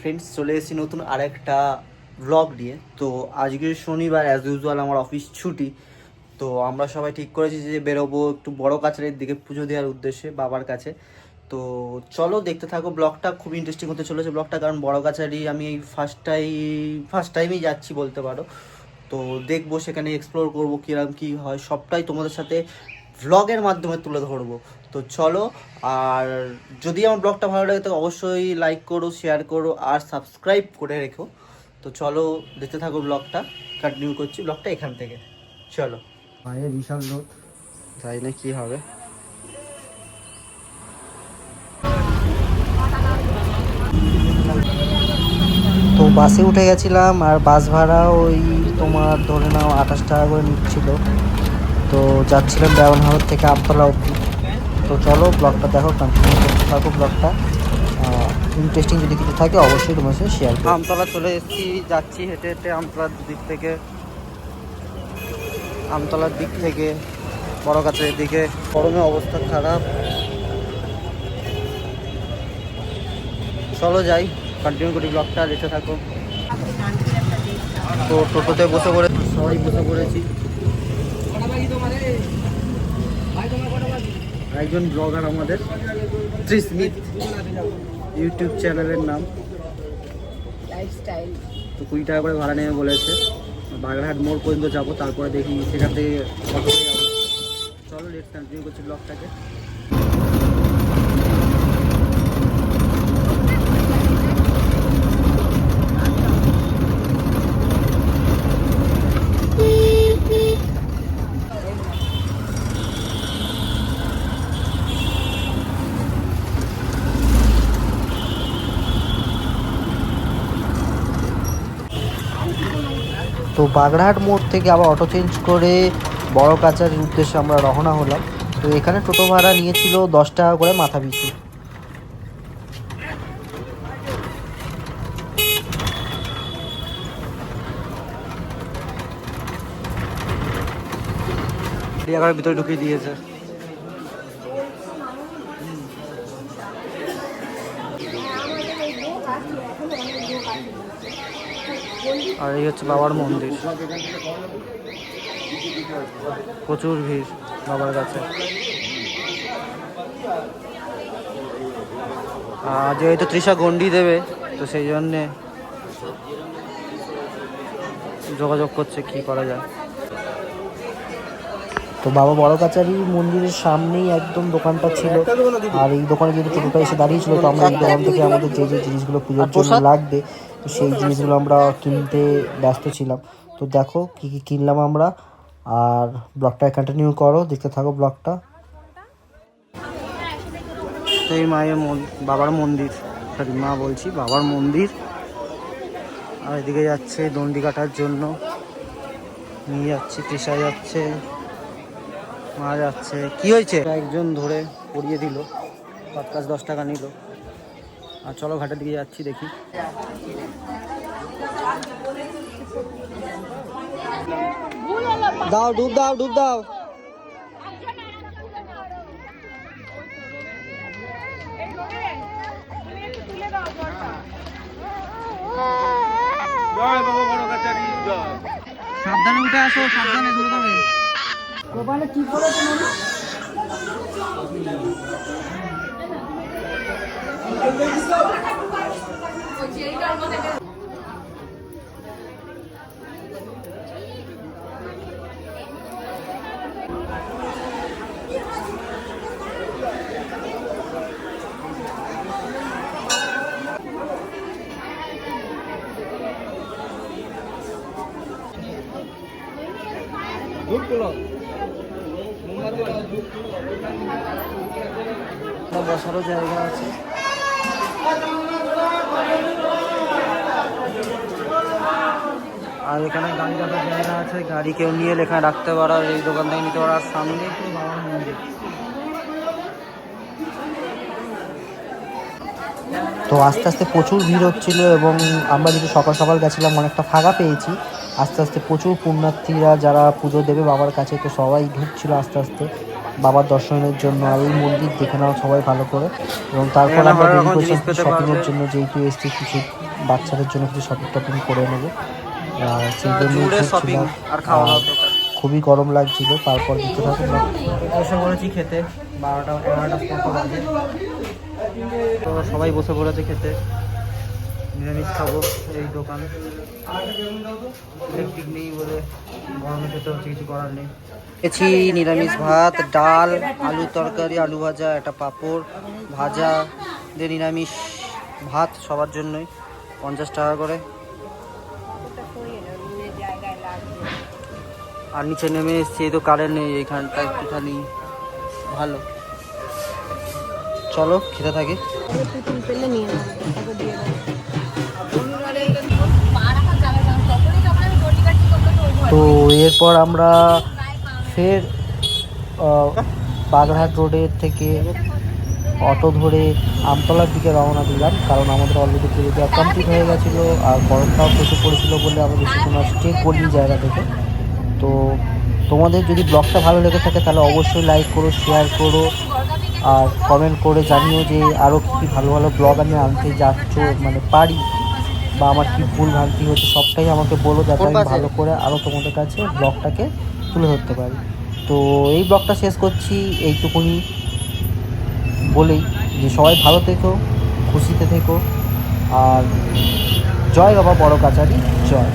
Friends চলে এসেছি নতুন আরেকটা ব্লগ নিয়ে। তো আজকে শনিবার অ্যাজ ইউজুয়াল আমার অফিস ছুটি। তো আমরা সবাই ঠিক করেছি যে বেরোবো একটু বড় কাছারের দিকে পুজো দেওয়ার উদ্দেশ্যে, বাবার কাছে। তো চলো দেখতে থাকো ব্লগটা খুব ইন্টারেস্টিং হতে চলেছে ব্লগটা কারণ বড় কাছারি আমি এই ফার্স্ট টাইম ফার্স্ট টাইমেই যাচ্ছি বলতে পারো। তো দেখব সেখানে এক্সপ্লোর করব কীরকম কী হয়, সবটাই তোমাদের সাথে ভ্লগের মাধ্যমে তুলে ধরবো। তো চলো আর যদি আমার ব্লগটা ভালো লাগে তো অবশ্যই লাইক করো শেয়ার করো আর সাবস্ক্রাইব করে রেখো। তো চলো দেখতে থাকো ব্লগটা কন্টিনিউ করছি ব্লগটা এখান থেকে। চলো। বাইরে বিশাল রোদ জানি না কী হবে? তো বাসে উঠে গেছিলাম আর বাস ভাড়া ওই তোমার ধরে নাও আঠাশ টাকা করে নিচ্ছিল। তো যাচ্ছিলাম হাওয়ার থেকে আমতলা অবধি। তো চলো ব্লগটা দেখো কন্টিনিউ করতে থাকো ব্লগটা ইন্টারেস্টিং যদি কিছু থাকে অবশ্যই তোমার সাথে শেয়ার করো। আমতলা চলে এসেছি, যাচ্ছি হেঁটে হেঁটে আমতলার দিক থেকে। আমতলার দিক থেকে বড় কাছের দিকে। গরমে অবস্থা খারাপ। চলো যাই কন্টিনিউ করি ব্লগটা দেখতে থাকো। তো টোটোতে বসে পড়ে সবাই বসে পড়েছি। একজন ব্লগার আমাদের ত্রিসমিত ইউটিউব চ্যানেলের নাম। লাইফস্টাইল তো কুড়ি টাকা করে ভাড়া নেবে বলেছে। বাগড়াহাট মোড় পর্যন্ত যাব তারপরে দেখি সেখান থেকে যাব। চলো লেট কন্টিনিউ করছি ব্লগটাকে তো বাগড়াহাট মোড় থেকে আবার অটো চেঞ্জ করে বড় কাচারির উদ্দেশ্যে আমরা রওনা হলাম। তো এখানে টোটো ভাড়া নিয়েছিল দশ টাকা করে মাথা পিছু। ভিতরে ঢুকিয়ে দিয়েছে। আর এই হচ্ছে বাবার মন্দির। প্রচুর ভিড় বাবার কাছে। আর যেহেতু তৃষা গন্ডি দেবে, তো সেই জন্যে যোগাযোগ করছে কি করা যায়। তো বাবা বড় কাচারি মন্দিরের সামনেই একদম দোকানটা ছিল। আর এই দোকানে যেহেতু টোটোটা এসে দাঁড়িয়েছিল তো আমরা এই দোকান থেকে আমাদের যে যে জিনিসগুলো পুজোর জন্য লাগবে তো সেই জিনিসগুলো আমরা কিনতে ব্যস্ত ছিলাম। তো দেখো কি কি কিনলাম আমরা। আর ব্লগটা কন্টিনিউ করো দেখতে থাকো ব্লগটা। এই মায়ের বাবার মন্দির। সরি মা বলছি বাবার মন্দির। আর এদিকে যাচ্ছে দণ্ডি কাটার জন্য। নিয়ে যাচ্ছে তৃষা যাচ্ছে। মা যাচ্ছে। কি হয়েছে? একজন ধরে পড়িয়ে দিল। পাঁচ দশ টাকা নিল। আর চলো ঘাটের দিকে যাচ্ছি দেখি। দাও ডুব দাও ডুব দাও। সাবধানে উঠে আসো সাবধানে ধরে যাবে। গোপালে কি করেছে মনে? বসারও জায়গা আছে। আর এখানে গাড়ি রাখার জায়গা আছে। গাড়ি কেউ নিয়ে এখানে রাখতে পারার এই দোকান থেকে নিতে পারার সামনে একটু মন্দির। তো আস্তে আস্তে প্রচুর ভিড় হচ্ছিল এবং আমরা যদি সকাল সকাল গেছিলাম অনেকটা ফাঁকা পেয়েছি। আস্তে আস্তে প্রচুর পুণ্যার্থীরা যারা পুজো দেবে বাবার কাছে তো সবাই ঢুকছিল আস্তে আস্তে বাবার দর্শনের জন্য আর এই মন্দির দেখে নাও সবাই ভালো করে। এবং তারপর আমরা বেরিয়ে পড়ছি শপিংয়ের জন্য যেহেতু এসছি কিছু বাচ্চাদের জন্য কিছু শপিং টপিং করে নেব। আর সেই দোকান। খুবই গরম লাগছিল তারপর দিতে পড়েছি খেতে বারোটা এগারোটা সবাই বসে পড়েছে খেতে। নিরামিষ খাব এই দোকান। ইলেকট্রিক নেই বলে গরমে খেতে হচ্ছে, কিছু করার নেই। খেয়েছি নিরামিষ ভাত, ডাল, আলু তরকারি, আলু ভাজা, একটা পাঁপড় ভাজা, দিয়ে নিরামিষ ভাত সবার জন্যই, পঞ্চাশ টাকা করে। আর নিচে নেমে এসছি, এই তো কারেন্ট নেই এইখানটা একটুখানি ভালো। চলো, খেতে থাকি। তো এরপর আমরা ফের বাগড়াহাট রোডের থেকে অটো ধরে আমতলার দিকে রওনা দিলাম, কারণ আমাদের অলরেডি পুরো দেওয়া কমপ্লিট হয়ে গেছিল আর গরমটাও প্রচুর পড়েছিল বলে আমরা বেশি কোনো স্টে করিনি জায়গা থেকে। তো তোমাদের যদি ব্লগটা ভালো লেগে থাকে তাহলে অবশ্যই লাইক করো শেয়ার করো আর কমেন্ট করে জানিও যে আরও কী ভালো ভালো ব্লগ আমি আনতে যাচ্ছ মানে পারি বা আমার কী ভুল ভ্রান্তি হচ্ছে সবটাই আমাকে বলো যাতে আমি ভালো করে আরও তোমাদের কাছে ব্লগটাকে তুলে ধরতে পারি। তো এই ব্লগটা শেষ করছি এইটুকুনি বলেই যে সবাই ভালো থেকো খুশিতে থেকো আর জয় বাবা বড় কাচারি জয়।